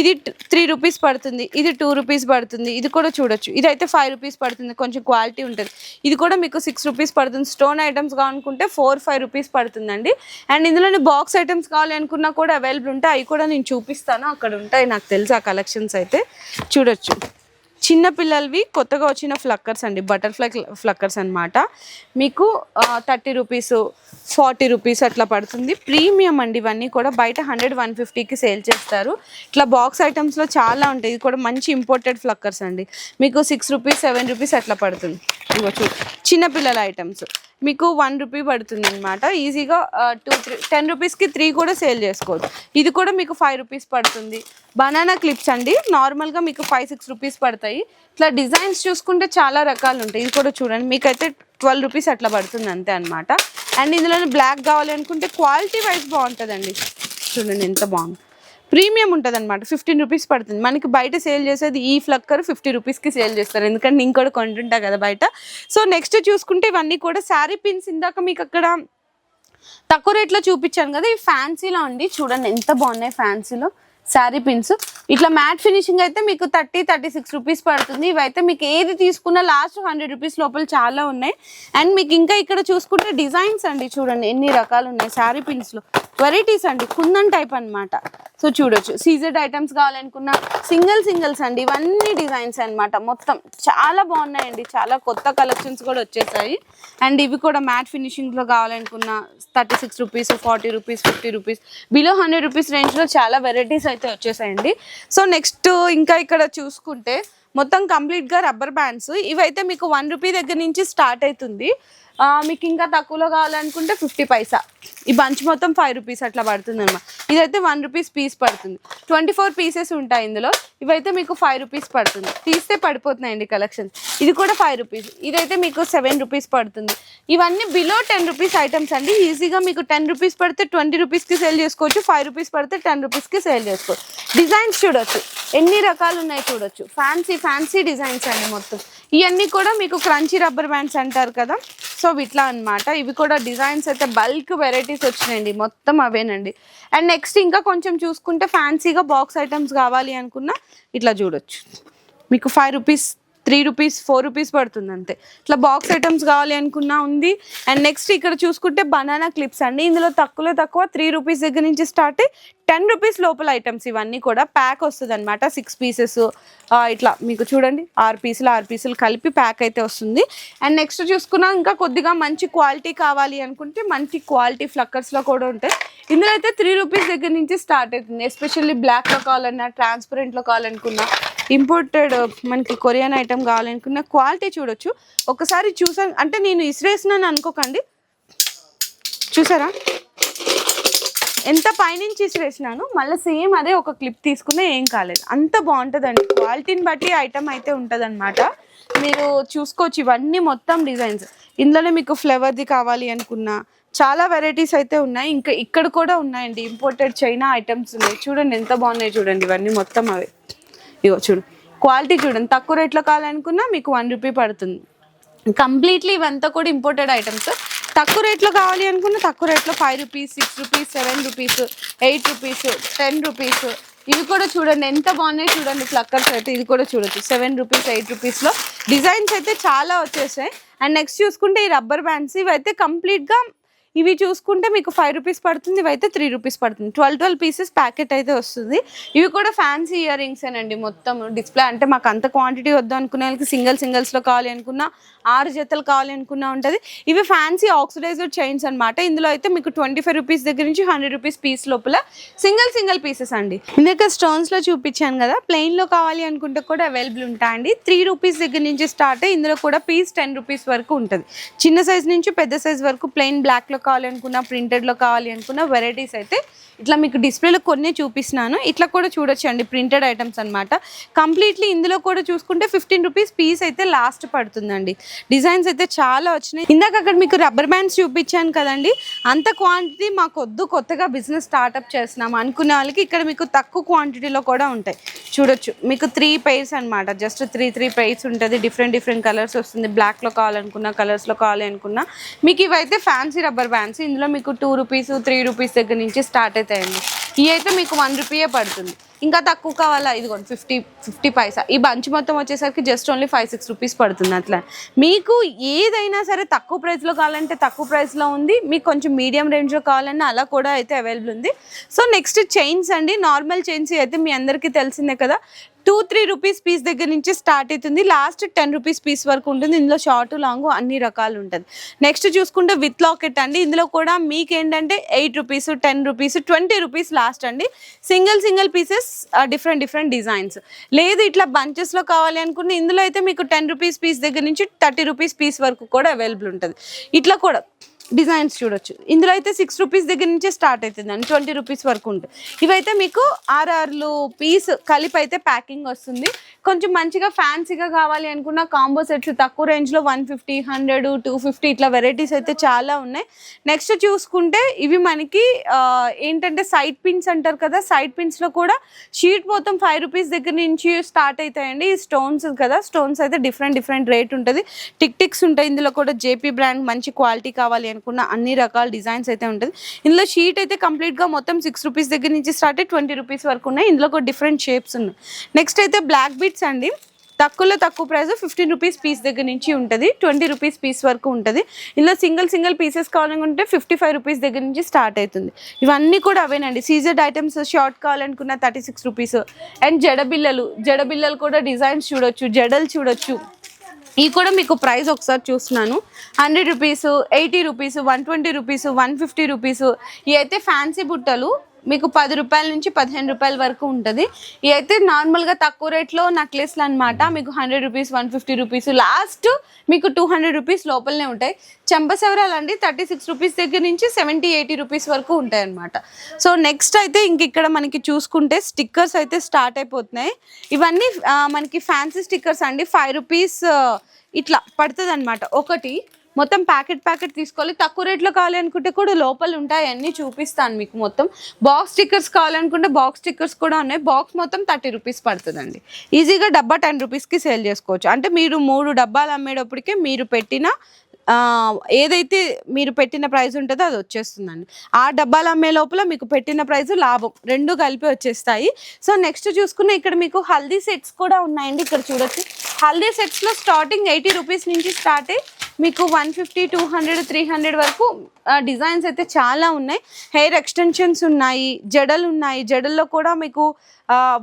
ఇది త్రీ రూపీస్ పడుతుంది ఇది టూ రూపీస్ పడుతుంది ఇది కూడా చూడొచ్చు. ఇది అయితే ఫైవ్ రూపీస్ పడుతుంది కొంచెం క్వాలిటీ ఉంటుంది. ఇది కూడా మీకు సిక్స్ రూపీస్ పడుతుంది. స్టోన్ ఐటమ్స్ కావాలనుకుంటే ఫోర్ ఫైవ్ రూపీస్ పడుతుందండి. అండ్ ఇందులోనే బాక్స్ ఐటమ్స్ కావాలి అనుకున్నా కూడా అవైలబుల్ ఉంటాయి. అవి కూడా నేను చూపిస్తాను. అక్కడ ఉంటాయి నాకు తెలుసు ఆ కలెక్షన్స్ అయితే. చూడొచ్చు. చిన్న పిల్లలవి కొత్తగా వచ్చిన ఫ్లక్కర్స్ అండి. బటర్ఫ్లై ఫ్లక్కర్స్ అనమాట మీకు థర్టీ రూపీస్ ఫార్టీ రూపీస్ అట్లా పడుతుంది. ప్రీమియం అండి ఇవన్నీ కూడా. బయట హండ్రెడ్ వన్ ఫిఫ్టీకి సేల్ చేస్తారు. ఇట్లా బాక్స్ ఐటమ్స్లో చాలా ఉంటాయి. ఇది కూడా మంచి ఇంపోర్టెడ్ ఫ్లక్కర్స్ అండి. మీకు సిక్స్ రూపీస్ సెవెన్ రూపీస్ అట్లా పడుతుంది. ఇవ్వచ్చు చిన్నపిల్లల ఐటమ్స్ మీకు వన్ రూపీ పడుతుంది అనమాట ఈజీగా టూ త్రీ టెన్ రూపీస్కి త్రీ కూడా సేల్ చేసుకోవచ్చు. ఇది కూడా మీకు ఫైవ్ రూపీస్ పడుతుంది. బనానా క్లిప్స్ అండి. నార్మల్గా మీకు ఫైవ్ సిక్స్ రూపీస్ పడతాయి. ఇట్లా డిజైన్స్ చూసుకుంటే చాలా రకాలు ఉంటాయి. ఇది కూడా చూడండి. మీకైతే ట్వెల్వ్ రూపీస్ అట్లా పడుతుంది అంతే అనమాట అండ్ ఇందులో బ్లాక్ కావాలి అనుకుంటే క్వాలిటీ వైజ్ బాగుంటుందండి. చూడండి ఎంత బాగుంది. ప్రీమియం ఉంటుంది అనమాట ఫిఫ్టీన్ రూపీస్ పడుతుంది. మనకి బయట సేల్ చేసేది ఈ ఫ్లక్కర్ ఫిఫ్టీ రూపీస్కి సేల్ చేస్తారు. ఎందుకంటే నేను కూడా కొంటుంటా కదా బయట. సో నెక్స్ట్ చూసుకుంటే ఇవన్నీ కూడా శారీ పిన్స్ ఇందాక మీకు అక్కడ తక్కువ రేట్లో చూపించాను కదా ఈ ఫ్యాన్సీలో అండి. చూడండి ఎంత బాగున్నాయి ఫ్యాన్సీలో శారీ పిన్స్. ఇట్లా మ్యాట్ ఫినిషింగ్ అయితే మీకు థర్టీ థర్టీ సిక్స్ రూపీస్ పడుతుంది. ఇవైతే మీకు ఏది తీసుకున్నా లాస్ట్ హండ్రెడ్ రూపీస్ లోపల చాలా ఉన్నాయి. అండ్ మీకు ఇంకా ఇక్కడ చూసుకుంటే డిజైన్స్ అండి. చూడండి ఎన్ని రకాలు ఉన్నాయి శారీ పిన్స్లో. వెరైటీస్ అండి కుందన్ టైప్ అనమాట సో చూడొచ్చు. సీజెడ్ ఐటమ్స్ కావాలనుకున్న సింగిల్ సింగిల్స్ అండి ఇవన్నీ డిజైన్స్ అనమాట మొత్తం చాలా బాగున్నాయండి. చాలా కొత్త కలెక్షన్స్ కూడా వచ్చేసాయి. అండ్ ఇవి కూడా మ్యాట్ ఫినిషింగ్లో కావాలనుకున్న thirty six rupees forty rupees fifty rupees below hundred rupees రేంజ్లో చాలా వెరైటీస్ అయితే వచ్చేసాయండి. సో నెక్స్ట్ ఇంకా ఇక్కడ చూసుకుంటే మొత్తం కంప్లీట్గా రబ్బర్ బ్యాండ్స్ ఇవైతే మీకు వన్ రూపీ దగ్గర నుంచి స్టార్ట్ అవుతుంది. మీకు ఇంకా తక్కువలో కావాలనుకుంటే ఫిఫ్టీ పైసా. ఈ బంచ్ మొత్తం ఫైవ్ రూపీస్ అట్లా పడుతుంది అనమాట ఇదైతే వన్ రూపీస్ పీస్ పడుతుంది. ట్వంటీ ఫోర్ పీసెస్ ఉంటాయి ఇందులో. ఇవైతే మీకు ఫైవ్ రూపీస్ పడుతుంది. తీస్తే పడిపోతున్నాయండి కలెక్షన్స్. ఇది కూడా ఫైవ్ రూపీస్. ఇదైతే మీకు సెవెన్ రూపీస్ పడుతుంది. ఇవన్నీ బిలో టెన్ రూపీస్ ఐటమ్స్ అండి. ఈజీగా మీకు టెన్ రూపీస్ పడితే ట్వంటీ రూపీస్కి సేల్ చేసుకోవచ్చు. ఫైవ్ రూపీస్ పడితే టెన్ రూపీస్కి సేల్ చేసుకోవచ్చు డిజైన్స్ చూడొచ్చు. ఎన్ని రకాలు ఉన్నాయి చూడొచ్చు. ఫ్యాన్సీ ఫ్యాన్సీ డిజైన్స్ అండి మొత్తం. ఇవన్నీ కూడా మీకు క్రంచీ రబ్బర్ బ్యాండ్స్ అంటారు కదా. సో ఇట్లా అన్నమాట. ఇవి కూడా డిజైన్స్ అయితే బల్క్ వెరైటీస్ వచ్చినాయండి. మొత్తం అవేనండి. అండ్ నెక్స్ట్ ఇంకా కొంచెం చూసుకుంటే ఫ్యాన్సీగా బాక్స్ ఐటమ్స్ కావాలి అనుకున్నా ఇట్లా చూడొచ్చు. మీకు five rupees three rupees four rupees పడుతుంది అంతే ఇట్లా బాక్స్ ఐటమ్స్ కావాలి అనుకున్నా ఉంది. అండ్ నెక్స్ట్ ఇక్కడ చూసుకుంటే బనానా క్లిప్స్ అండి. ఇందులో తక్కువలో తక్కువ త్రీ రూపీస్ దగ్గర నుంచి స్టార్ట్ టెన్ రూపీస్ లోపల ఐటమ్స్ ఇవన్నీ కూడా ప్యాక్ వస్తుంది అనమాట సిక్స్ పీసెస్ ఇట్లా మీకు చూడండి. ఆరు పీసులు ఆరు పీసులు కలిపి ప్యాక్ అయితే వస్తుంది. అండ్ నెక్స్ట్ చూసుకున్నా ఇంకా కొద్దిగా మంచి క్వాలిటీ కావాలి అనుకుంటే మంచి క్వాలిటీ ఫ్లక్కర్స్లో కూడా ఉంటాయి. ఇందులో అయితే త్రీ రూపీస్ దగ్గర నుంచి స్టార్ట్ అవుతుంది. ఎస్పెషల్లీ బ్లాక్లో కావాలన్నా ట్రాన్స్పరెంట్లో కావాలనుకున్నా. ఇంపోర్టెడ్ uh, మనకి కొరియన్ ఐటమ్ కావాలనుకున్న క్వాలిటీ చూడొచ్చు. ఒకసారి చూసాను అంటే నేను ఇసిరేసినాను అనుకోకండి. చూసారా? ఎంత పైనుంచి ఇసిరేసినాను మళ్ళీ సేమ్ అదే ఒక క్లిప్ తీసుకున్నా ఏం కాలేదు. అంత బాగుంటుందండి. క్వాలిటీని బట్టి ఐటమ్ అయితే ఉంటుంది మీరు చూసుకోవచ్చు ఇవన్నీ మొత్తం డిజైన్స్ ఇందులోనే మీకు ఫ్లేవర్ది కావాలి అనుకున్నా చాలా వెరైటీస్ అయితే ఉన్నాయి. ఇంకా ఇక్కడ కూడా ఉన్నాయండి. ఇంపోర్టెడ్ చైనా ఐటమ్స్ ఉన్నాయి. చూడండి ఎంత బాగున్నాయి చూడండి. ఇవన్నీ మొత్తం అవే. ఇగో చూడు క్వాలిటీ చూడండి తక్కువ రేట్లో కావాలనుకున్నా మీకు వన్ రూపీ పడుతుంది. కంప్లీట్లీ ఇవంతా కూడా ఇంపోర్టెడ్ ఐటమ్స్ తక్కువ రేట్లో కావాలి అనుకున్న తక్కువ రేట్లో five rupees six rupees seven rupees eight rupees ten rupees ఇవి కూడా చూడండి ఎంత బాగున్నాయి చూడండి ఫ్లక్కర్స్ అయితే ఇది కూడా చూడొచ్చు. సెవెన్ రూపీస్ ఎయిట్ రూపీస్లో డిజైన్స్ అయితే చాలా వచ్చేసాయి. అండ్ నెక్స్ట్ చూసుకుంటే ఈ రబ్బర్ బ్యాండ్స్ ఇవి అయితే కంప్లీట్గా ఇవి చూసుకుంటే మీకు ఫైవ్ రూపీస్ పడుతుంది ఇవైతే త్రీ రూపీస్ పడుతుంది. ట్వెల్వ్ ట్వెల్వ్ పీసెస్ ప్యాకెట్ అయితే వస్తుంది. ఇవి కూడా ఫ్యాన్సీ ఇయర్ రింగ్స్ అండి మొత్తం డిస్ప్లే అంటే మాకు అంత క్వాంటిటీ వద్దు అనుకునే వాళ్ళకి సింగిల్ సింగిల్స్లో కావాలి అనుకున్నా ఆరు జతలు కావాలి అనుకున్నా ఉంటుంది. ఇవి ఫ్యాన్సీ ఆక్సిడైజర్ చైన్స్ అనమాట ఇందులో అయితే మీకు ట్వంటీ ఫైవ్ రూపీస్ దగ్గర నుంచి హండ్రెడ్ రూపీస్ పీస్ లోపల సింగిల్ సింగిల్ పీసెస్ అండి. ఇందాక స్టోన్స్లో చూపించాను కదా ప్లెయిన్లో కావాలి అనుకుంటే కూడా అవైలబుల్ ఉంటాయండి త్రీ రూపీస్ దగ్గర నుంచి స్టార్ట్ అయ్యి ఇందులో కూడా పీస్ టెన్ రూపీస్ వరకు ఉంటుంది. చిన్న సైజ్ నుంచి పెద్ద సైజ్ వరకు ప్లెయిన్ బ్లాక్లో కావాలి అనుకున్నా ప్రింటెడ్లో కావాలి అనుకున్న వెరైటీస్ అయితే ఇట్లా మీకు డిస్ప్లేలో కొన్ని చూపిస్తున్నాను. ఇట్లా కూడా చూడొచ్చు అండి ప్రింటెడ్ ఐటమ్స్ అనమాట కంప్లీట్లీ ఇందులో కూడా చూసుకుంటే ఫిఫ్టీన్ రూపీస్ పీస్ అయితే లాస్ట్ పడుతుందండి. డిజైన్స్ అయితే చాలా వచ్చినాయి. ఇందాక అక్కడ మీకు రబ్బర్ బ్యాండ్స్ చూపించాను కదండి. అంత క్వాంటిటీ మాకు వద్దు కొత్తగా బిజినెస్ స్టార్ట్అప్ చేస్తున్నాం అనుకునే వాళ్ళకి ఇక్కడ మీకు తక్కువ క్వాంటిటీలో కూడా ఉంటాయి. చూడొచ్చు. మీకు త్రీ పెయిర్స్ అన్నమాట. జస్ట్ త్రీ త్రీ పెయిర్స్ ఉంటుంది. డిఫరెంట్ డిఫరెంట్ కలర్స్ వస్తుంది. బ్లాక్లో కావాలనుకున్నా కలర్స్లో కావాలి అనుకున్నా మీకు ఇవైతే ఫ్యాన్సీ రబ్బర్ బ్యాండ్స్ ఇందులో మీకు టూ రూపీస్ త్రీ రూపీస్ దగ్గర నుంచి స్టార్ట్ అవుతాయండి. ఇవి అయితే మీకు వన్ రూపీయే పడుతుంది. ఇంకా తక్కువ కావాలా? ఇదిగోండి ఫిఫ్టీ ఫిఫ్టీ పైసా. ఈ బంచ్ మొత్తం వచ్చేసరికి just only five six rupees పడుతుంది అట్లా. మీకు ఏదైనా సరే తక్కువ ప్రైస్లో కావాలంటే తక్కువ ప్రైస్లో ఉంది. మీకు కొంచెం మీడియం రేంజ్లో కావాలన్నా అలా కూడా అయితే అవైలబుల్ ఉంది. సో నెక్స్ట్ చైన్స్ అండి. నార్మల్ చైన్స్ అయితే మీ అందరికీ తెలిసిందే కదా. టూ త్రీ రూపీస్ పీస్ దగ్గర నుంచి స్టార్ట్ అవుతుంది. లాస్ట్ టెన్ రూపీస్ పీస్ వరకు ఉంటుంది. ఇందులో షార్ట్ లాంగ్ అన్ని రకాలు ఉంటుంది. నెక్స్ట్ చూసుకుంటే విత్ లాకెట్ అండి. ఇందులో కూడా మీకు ఏంటంటే eight rupees ten rupees twenty rupees last అండి. Single single pieces different different designs. లేదు ఇట్లా బంచెస్లో కావాలి అనుకుంటే ఇందులో అయితే మీకు టెన్ రూపీస్ పీస్ దగ్గర నుంచి థర్టీ రూపీస్ పీస్ వరకు కూడా అవైలబుల్ ఉంటుంది. ఇట్లా కూడా డిజైన్స్ చూడొచ్చు. ఇందులో అయితే సిక్స్ రూపీస్ దగ్గర నుంచి స్టార్ట్ అవుతుందండి ట్వంటీ రూపీస్ వరకు ఉంటుంది. ఇవైతే మీకు ఆర్ఆర్లు పీస్ కలిపి అయితే ప్యాకింగ్ వస్తుంది. కొంచెం మంచిగా ఫ్యాన్సీగా కావాలి అనుకున్న కాంబో సెట్స్ తక్కువ రేంజ్లో one fifty hundred two fifty ఇట్లా వెరైటీస్ అయితే చాలా ఉన్నాయి. నెక్స్ట్ చూసుకుంటే ఇవి మనకి ఏంటంటే సైడ్ పిన్స్ అంటారు కదా సైడ్ పిన్స్లో కూడా షీట్ మొత్తం ఫైవ్ రూపీస్ దగ్గర నుంచి స్టార్ట్ అవుతాయండి. ఈ స్టోన్స్ కదా స్టోన్స్ అయితే డిఫరెంట్ డిఫరెంట్ రేట్ ఉంటుంది. టిక్ టిక్స్ ఉంటాయి. ఇందులో కూడా జేపీ బ్రాండ్ మంచి క్వాలిటీ కావాలి అనుకున్న అన్ని రకాల డిజైన్స్ అయితే ఉంటుంది. ఇందులో షీట్ అయితే కంప్లీట్గా మొత్తం సిక్స్ రూపీస్ దగ్గర నుంచి స్టార్ట్ అయ్యి ట్వంటీ రూపీస్ వరకు ఉన్నాయి. ఇందులో కూడా డిఫరెంట్ షేప్స్ ఉన్నాయి. నెక్స్ట్ అయితే బ్లాక్ బీట్స్ అండి. తక్కువలో తక్కువ ప్రైస్ ఫిఫ్టీన్ రూపీస్ పీస్ దగ్గర నుంచి ఉంటుంది. ట్వంటీ రూపీస్ పీస్ వరకు ఉంటుంది. ఇందులో సింగిల్ సింగిల్ పీసెస్ కావాలనుకుంటే ఫిఫ్టీ ఫైవ్ రూపీస్ దగ్గర నుంచి స్టార్ట్ అవుతుంది. ఇవన్నీ కూడా అవేనండి. సీజర్డ్ ఐటమ్స్ షార్ట్ కావాలనుకున్న థర్టీ సిక్స్ రూపీస్ అండ్ జడబిల్లలు జడబిల్లలు కూడా డిజైన్స్ చూడొచ్చు. జడలు చూడొచ్చు. ఇవి కూడా మీకు ప్రైస్ ఒకసారి చూస్తున్నాను. Hundred rupees eighty rupees one twenty rupees one fifty rupees. ఇవి అయితే ఫ్యాన్సీ బుట్టలు. మీకు పది రూపాయల నుంచి పదిహేను రూపాయల వరకు ఉంటుంది. ఇవి అయితే నార్మల్గా తక్కువ రేట్లో నెక్లెస్లు అనమాట మీకు hundred rupees one fifty rupees last మీకు టూ హండ్రెడ్ రూపీస్ లోపలనే ఉంటాయి. చెంపసెవరాలు అండి థర్టీ సిక్స్ రూపీస్ దగ్గర నుంచి సెవెంటీ ఎయిటీ రూపీస్ వరకు ఉంటాయి అనమాట సో నెక్స్ట్ అయితే ఇంక ఇక్కడ మనకి చూసుకుంటే స్టిక్కర్స్ అయితే స్టార్ట్ అయిపోతున్నాయి. ఇవన్నీ మనకి ఫ్యాన్సీ స్టిక్కర్స్ అండి. ఫైవ్ రూపీస్ ఇట్లా పడుతుంది అనమాట ఒకటి మొత్తం ప్యాకెట్ ప్యాకెట్ తీసుకోవాలి. తక్కువ రేట్లో కావాలనుకుంటే కూడా లోపల ఉంటాయి. అన్నీ చూపిస్తాను మీకు మొత్తం. బాక్స్ స్టిక్కర్స్ కావాలనుకుంటే బాక్స్ స్టిక్కర్స్ కూడా ఉన్నాయి. బాక్స్ మొత్తం థర్టీ రూపీస్ పడుతుందండి. ఈజీగా డబ్బా టెన్ రూపీస్కి సేల్ చేసుకోవచ్చు. అంటే మీరు మూడు డబ్బాలు అమ్మేటప్పటికే మీరు పెట్టిన ఏదైతే మీరు పెట్టిన ప్రైస్ ఉంటుందో అది వచ్చేస్తుందండి. ఆ డబ్బాలు అమ్మే లోపల మీకు పెట్టిన ప్రైస్ లాభం. రెండు కలిపి వచ్చేస్తాయి. సో నెక్స్ట్ చూసుకున్న ఇక్కడ మీకు హల్దీ సెట్స్ కూడా ఉన్నాయండి. ఇక్కడ చూడొచ్చు. హల్దీ సెట్స్లో స్టార్టింగ్ ఎయిటీ రూపీస్ నుంచి స్టార్ట్ అయ్యి మీకు one fifty two hundred three hundred వరకు డిజైన్స్ అయితే చాలా ఉన్నాయి. హెయిర్ ఎక్స్టెన్షన్స్ ఉన్నాయి జడలు ఉన్నాయి. జడల్లో కూడా మీకు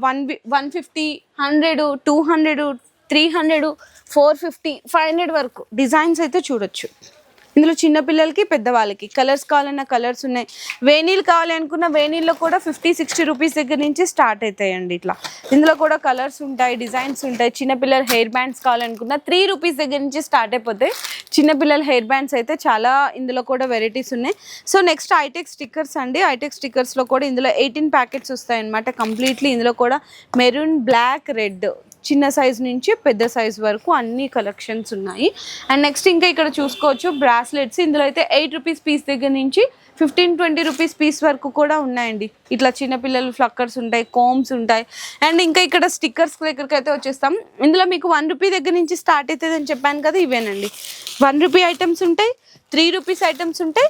one one fifty hundred two hundred three hundred four fifty five hundred వరకు డిజైన్స్ అయితే చూడొచ్చు. ఇందులో చిన్నపిల్లలకి పెద్దవాళ్ళకి. కలర్స్ కావాలన్న కలర్స్ ఉన్నాయి. వేనీలు కావాలి అనుకున్న వేణీల్లో కూడా ఫిఫ్టీ సిక్స్టీ రూపీస్ దగ్గర నుంచి స్టార్ట్ అవుతాయండి ఇట్లా. ఇందులో కూడా కలర్స్ ఉంటాయి డిజైన్స్ ఉంటాయి. చిన్నపిల్లల హెయిర్ బ్యాండ్స్ కావాలనుకున్న త్రీ రూపీస్ దగ్గర నుంచి స్టార్ట్ అయిపోతాయి. చిన్నపిల్లల హెయిర్ బ్యాండ్స్ అయితే చాలా ఇందులో కూడా వెరైటీస్ ఉన్నాయి. సో నెక్స్ట్ ఐటెక్ స్టిక్కర్స్ అండి. ఐటెక్ స్టిక్కర్స్లో కూడా ఇందులో ఎయిటీన్ ప్యాకెట్స్ వస్తాయి అనమాట కంప్లీట్లీ ఇందులో కూడా మెరూన్ బ్లాక్ రెడ్ చిన్న సైజ్ నుంచి పెద్ద సైజ్ వరకు అన్ని కలెక్షన్స్ ఉన్నాయి. అండ్ నెక్స్ట్ ఇంకా ఇక్కడ చూసుకోవచ్చు బ్రాస్లెట్స్. ఇందులో అయితే ఎయిట్ రూపీస్ పీస్ దగ్గర నుంచి ఫిఫ్టీన్ ట్వంటీ రూపీస్ పీస్ వరకు కూడా ఉన్నాయండి. ఇట్లా చిన్నపిల్లలు ఫ్లక్కర్స్ ఉంటాయి కోమ్స్ ఉంటాయి. అండ్ ఇంకా ఇక్కడ స్టిక్కర్స్ దగ్గరికి అయితే వచ్చేస్తాం. ఇందులో మీకు వన్ రూపీ దగ్గర నుంచి స్టార్ట్ అవుతుంది అని చెప్పాను కదా ఇవేనండి. వన్ రూపీ ఐటమ్స్ ఉంటాయి త్రీ రూపీస్ ఐటమ్స్ ఉంటాయి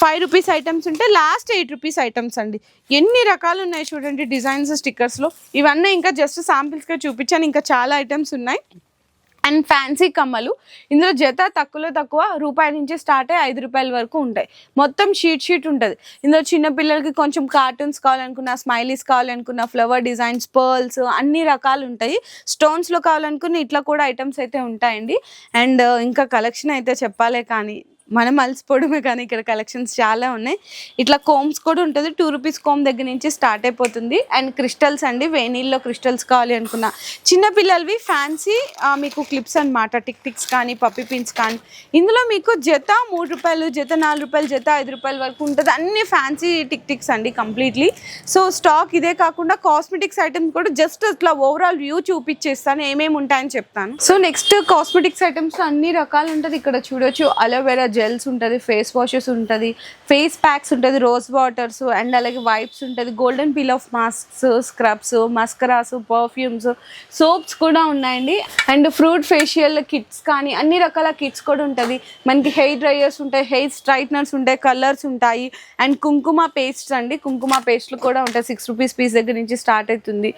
ఫైవ్ రూపీస్ ఐటమ్స్ ఉంటే లాస్ట్ ఎయిట్ రూపీస్ ఐటమ్స్ అండి. ఎన్ని రకాలు ఉన్నాయి చూడండి డిజైన్స్ స్టిక్కర్స్లో ఇవన్నీ ఇంకా జస్ట్ శాంపిల్స్గా చూపించాను. ఇంకా చాలా ఐటమ్స్ ఉన్నాయి. అండ్ ఫ్యాన్సీ కమ్మలు. ఇందులో జత తక్కువలో తక్కువ రూపాయి నుంచి స్టార్ట్ అయ్యి ఐదు రూపాయల వరకు ఉంటాయి. మొత్తం షీట్ షీట్ ఉంటుంది. ఇందులో చిన్నపిల్లలకి కొంచెం కార్టూన్స్ కావాలనుకున్న స్మైలీస్ కావాలనుకున్న ఫ్లవర్ డిజైన్స్ పర్ల్స్ అన్ని రకాలు ఉంటాయి. స్టోన్స్లో కావాలనుకున్న ఇట్లా కూడా ఐటమ్స్ అయితే ఉంటాయండి. అండ్ ఇంకా కలెక్షన్ అయితే చెప్పాలే కానీ మనం అలసిపోవడమే కానీ ఇక్కడ కలెక్షన్స్ చాలా ఉన్నాయి. ఇట్లా కోమ్స్ కూడా ఉంటుంది. టూ రూపీస్ కోమ్ దగ్గర నుంచి స్టార్ట్ అయిపోతుంది. అండ్ క్రిస్టల్స్ అండి. వేణీల్లో క్రిస్టల్స్ కావాలి అనుకున్న. చిన్నపిల్లలవి ఫ్యాన్సీ మీకు క్లిప్స్ అనమాట టిక్ టిక్స్ కానీ పప్పి పిన్స్ కానీ. ఇందులో మీకు జత మూడు రూపాయలు జత నాలుగు రూపాయలు జత ఐదు రూపాయల వరకు ఉంటుంది. అన్ని ఫ్యాన్సీ టిక్ టిక్స్ అండి కంప్లీట్లీ సో స్టాక్ ఇదే కాకుండా కాస్మెటిక్స్ ఐటమ్స్ కూడా జస్ట్ అట్లా ఓవరాల్ వ్యూ చూపించేస్తాను ఏమేమి ఉంటాయని చెప్తాను. సో నెక్స్ట్ కాస్మెటిక్స్ ఐటమ్స్ అన్ని రకాలు ఉంటుంది. ఇక్కడ చూడొచ్చు. అలోవెరా జెల్స్ ఉంటుంది ఫేస్ వాషెస్ ఉంటుంది ఫేస్ ప్యాక్స్ ఉంటుంది రోజ్ వాటర్స్ అండ్ అలాగే వైప్స్ ఉంటుంది golden peel off masks scrubs mascaras perfumes soaps కూడా ఉన్నాయండి. అండ్ ఫ్రూట్ ఫేషియల్ కిట్స్ కానీ అన్ని రకాల కిట్స్ కూడా ఉంటుంది. మనకి హెయిర్ డ్రైయర్స్ ఉంటాయి హెయిర్ స్ట్రైట్నర్స్ ఉంటాయి కలర్స్ ఉంటాయి. అండ్ కుంకుమ పేస్ట్స్ అండి కుంకుమ పేస్ట్లు కూడా ఉంటాయి. సిక్స్ రూపీస్ పీస్ దగ్గర నుంచి స్టార్ట్ అవుతుంది.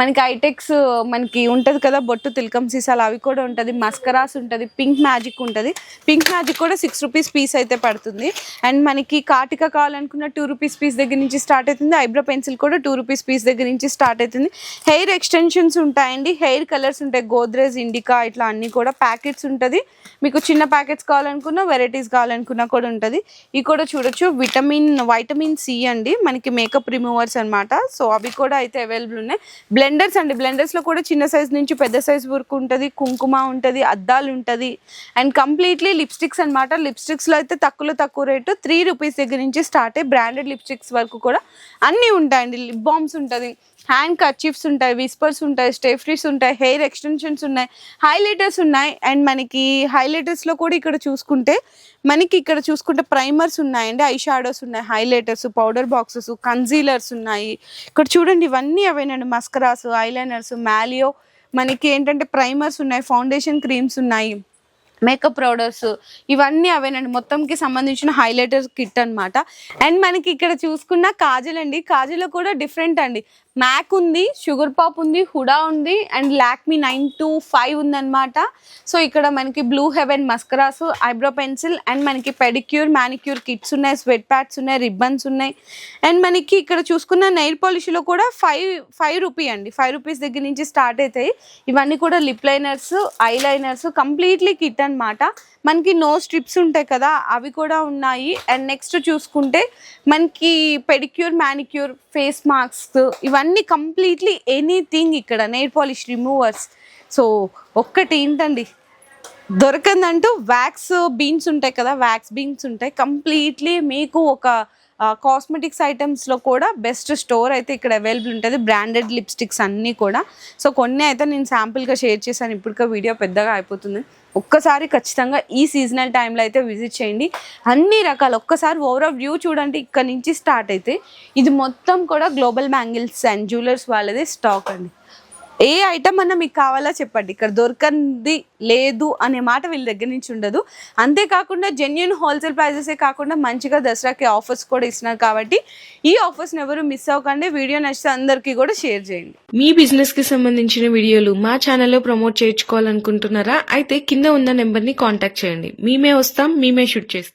మనకి ఐటెక్స్ మనకి ఉంటుంది కదా బొట్టు తిలకం సీసాలు అవి కూడా ఉంటుంది. మస్కరాస్ ఉంటుంది పింక్ మ్యాజిక్ ఉంటుంది. పింక్ మ్యాజిక్ కూడా సిక్స్ రూపీస్ పీస్ అయితే పడుతుంది. అండ్ మనకి కాటిక కావాలనుకున్న టూ రూపీస్ పీస్ దగ్గర నుంచి స్టార్ట్ అవుతుంది. ఐబ్రో పెన్సిల్ కూడా టూ రూపీస్ పీస్ దగ్గర నుంచి స్టార్ట్ అవుతుంది. హెయిర్ ఎక్స్టెన్షన్స్ ఉంటాయండి. హెయిర్ కలర్స్ ఉంటాయి. గోద్రేజ్ ఇండికా ఇట్లా అన్ని కూడా ప్యాకెట్స్ ఉంటుంది. మీకు చిన్న ప్యాకెట్స్ కావాలనుకున్నా వెరైటీస్ కావాలనుకున్నా కూడా ఉంటుంది. ఇవి కూడా చూడొచ్చు. విటమిన్ వైటమిన్ సి అండి. మనకి మేకప్ రిమూవర్స్ అన్నమాట. సో అవి కూడా అయితే అవైలబుల్ ఉన్నాయి. బ్లెండర్స్ అండి. బ్లెండర్స్లో కూడా చిన్న సైజ్ నుంచి పెద్ద సైజ్ వరకు ఉంటుంది. కుంకుమ ఉంటుంది. అద్దాలు ఉంటుంది. అండ్ కంప్లీట్లీ లిప్స్టిక్స్ అనమాట లిప్స్టిక్స్లో అయితే తక్కువలో తక్కువ రేటు. త్రీ రూపీస్ దగ్గర నుంచి స్టార్ట్ అయ్యి బ్రాండెడ్ లిప్స్టిక్స్ వరకు కూడా అన్నీ ఉంటాయండి. లిప్ బామ్స్ ఉంటుంది హ్యాండ్ కర్చీఫ్స్ ఉంటాయి విస్పర్స్ ఉంటాయి స్టేఫ్రీస్ ఉంటాయి హెయిర్ ఎక్స్టెన్షన్స్ ఉన్నాయి హైలైటర్స్ ఉన్నాయి. అండ్ మనకి హైలైటర్స్లో కూడా ఇక్కడ చూసుకుంటే మనకి ఇక్కడ చూసుకుంటే ప్రైమర్స్ ఉన్నాయండి ఐ షాడోస్ ఉన్నాయి హైలైటర్స్ పౌడర్ బాక్సెస్ కన్సీలర్స్ ఉన్నాయి. ఇక్కడ చూడండి ఇవన్నీ అవేనండి మస్కరాస్ ఐలైనర్స్ మ్యాలియో మనకి ఏంటంటే ప్రైమర్స్ ఉన్నాయి ఫౌండేషన్ క్రీమ్స్ ఉన్నాయి. మేకప్ పౌడర్స్ ఇవన్నీ అవేనండి. మొత్తంకి సంబంధించిన హైలైటర్స్ కిట్ అనమాట అండ్ మనకి ఇక్కడ చూసుకున్న కాజల్ అండి కాజల్లో కూడా డిఫరెంట్ అండి. మ్యాక్ ఉంది షుగర్ పాప్ ఉంది హుడా ఉంది and Lakme nine two five ఉందన్నమాట. సో ఇక్కడ మనకి blue heaven mascaras eyebrow pencil and మనకి పెడిక్యూర్ మ్యానిక్యూర్ కిట్స్ ఉన్నాయి స్వెట్ ప్యాడ్స్ ఉన్నాయి రిబ్బన్స్ ఉన్నాయి. అండ్ మనకి ఇక్కడ చూసుకున్న నెయిల్ పాలిష్లో కూడా ఫైవ్ ఫైవ్ రూపీ అండి. ఫైవ్ రూపీస్ దగ్గర నుంచి స్టార్ట్ అవుతాయి. ఇవన్నీ కూడా lip liners eye liners completely kit అనమాట మనకి నో స్ట్రిప్స్ ఉంటాయి కదా అవి కూడా ఉన్నాయి. అండ్ నెక్స్ట్ చూసుకుంటే మనకి పెడిక్యూర్ మ్యానిక్యూర్ ఫేస్ మాస్క్ ఇవన్నీ కంప్లీట్లీ ఎనీథింగ్ ఇక్కడ నెయిల్ పాలిష్ రిమూవర్స్. సో ఒక్కటి ఏంటండి? దొరకందంటూ వ్యాక్స్ బీన్స్ ఉంటాయి కదా వ్యాక్స్ బీన్స్ ఉంటాయి. కంప్లీట్లీ మీకు ఒక కాస్మెటిక్స్ ఐటమ్స్లో కూడా బెస్ట్ స్టోర్ అయితే ఇక్కడ అవైలబుల్ ఉంటుంది. బ్రాండెడ్ లిప్స్టిక్స్ అన్నీ కూడా. సో కొన్ని అయితే నేను శాంపుల్గా షేర్ చేశాను. ఇప్పటికే వీడియో పెద్దగా అయిపోతుంది. ఒక్కసారి ఖచ్చితంగా ఈ సీజనల్ టైంలో అయితే విజిట్ చేయండి. అన్ని రకాలు. ఒక్కసారి ఓవరాల్ వ్యూ చూడండి. ఇక్కడ నుంచి స్టార్ట్ అయితే. ఇది మొత్తం కూడా గ్లోబల్ బ్యాంగిల్స్ అండ్ జ్యువెలర్స్ వాళ్ళది స్టాక్ అండి. ఏ ఐటమ్ అన్నా మీకు కావాలా చెప్పండి. ఇక్కడ దొరకంది లేదు అనే మాట వీళ్ళ దగ్గర నుంచి ఉండదు. అంతేకాకుండా జెన్యున్ హోల్సేల్ ప్రైజెసే కాకుండా మంచిగా దసరాకి ఆఫర్స్ కూడా ఇస్తున్నారు కాబట్టి ఈ ఆఫర్స్ని ఎవరు మిస్ అవ్వకండి. వీడియో నచ్చితే అందరికీ కూడా షేర్ చేయండి. మీ బిజినెస్కి సంబంధించిన వీడియోలు మా ఛానల్లో ప్రమోట్ చేయించుకోవాలనుకుంటున్నారా? అయితే కింద ఉన్న నెంబర్ని కాంటాక్ట్ చేయండి. మేమే వస్తాం మేమే షూట్ చేస్తాం.